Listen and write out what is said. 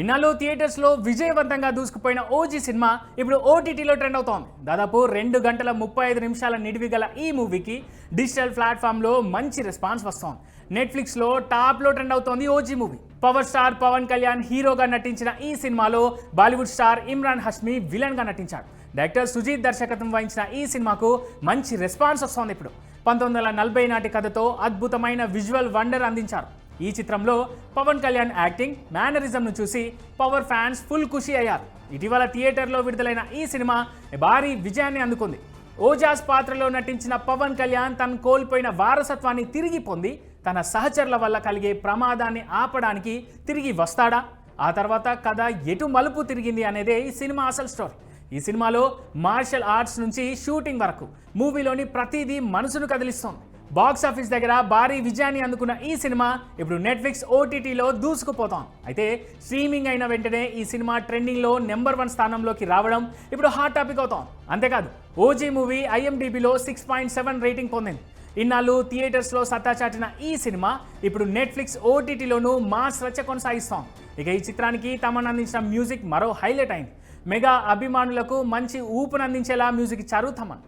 ఇన్నాళ్ళు థియేటర్స్లో విజయవంతంగా దూసుకుపోయిన ఓజీ సినిమా ఇప్పుడు ఓటీటీలో ట్రెండ్ అవుతోంది. దాదాపు రెండు గంటల ముప్పై ఐదు నిమిషాల నిడివి గల ఈ మూవీకి డిజిటల్ ప్లాట్ఫామ్లో మంచి రెస్పాన్స్ వస్తోంది. నెట్ఫ్లిక్స్లో టాప్లో ట్రెండ్ అవుతోంది OG movie. Power star Pawan Kalyan హీరోగా నటించిన ఈ సినిమాలో బాలీవుడ్ స్టార్ ఇమ్రాన్ హష్మీ విలన్గా నటించాడు. డైరెక్టర్ సుజీత్ దర్శకత్వం వహించిన ఈ సినిమాకు మంచి రెస్పాన్స్ వస్తోంది ఇప్పుడు. పంతొమ్మిది వందల నలభై నాటి కథతో అద్భుతమైన విజువల్ వండర్ అందించారు. ఈ చిత్రంలో పవన్ కళ్యాణ్ యాక్టింగ్ మేనరిజంను చూసి పవర్ ఫ్యాన్స్ ఫుల్ ఖుషి అయ్యారు. ఇటీవల థియేటర్లో విడుదలైన ఈ సినిమా భారీ విజయాన్ని అందుకుంది. ఓజాస్ పాత్రలో నటించిన పవన్ కళ్యాణ్ తను కోల్పోయిన వారసత్వాన్ని తిరిగి పొంది తన సహచరుల వల్ల కలిగే ప్రమాదాన్ని ఆపడానికి తిరిగి వస్తాడా? ఆ తర్వాత కథ ఎటు మలుపు తిరిగింది అనేదే ఈ సినిమా అసలు స్టోరీ. ఈ సినిమాలో మార్షల్ ఆర్ట్స్ నుంచి షూటింగ్ వరకు మూవీలోని ప్రతిదీ మనసును కదిలిస్తోంది. బాక్స్ ఆఫీస్ దగ్గర భారీ విజయాన్ని అందుకున్న ఈ సినిమా ఇప్పుడు నెట్ఫ్లిక్స్ ఓటీటీలో దూసుకుపోతాం అయితే స్ట్రీమింగ్ అయిన వెంటనే ఈ సినిమా ట్రెండింగ్లో నెంబర్ వన్ స్థానంలోకి రావడం ఇప్పుడు హాట్ టాపిక్ అవుతాం అంతేకాదు ఓజీ మూవీ ఐఎండిబిలో సిక్స్ పాయింట్ సెవెన్ రేటింగ్ పొందింది. ఇన్నాళ్ళు థియేటర్స్లో సత్తా చాటిన ఈ సినిమా ఇప్పుడు నెట్ఫ్లిక్స్ ఓటీటీలోనూ మాస్ రచ్చ కొనసాగిస్తాం ఇక ఈ చిత్రానికి తమను అందించిన మ్యూజిక్ మరో హైలైట్ అయింది. మెగా అభిమానులకు మంచి ఊపునందించేలా మ్యూజిక్ ఇచ్చారు తమన్.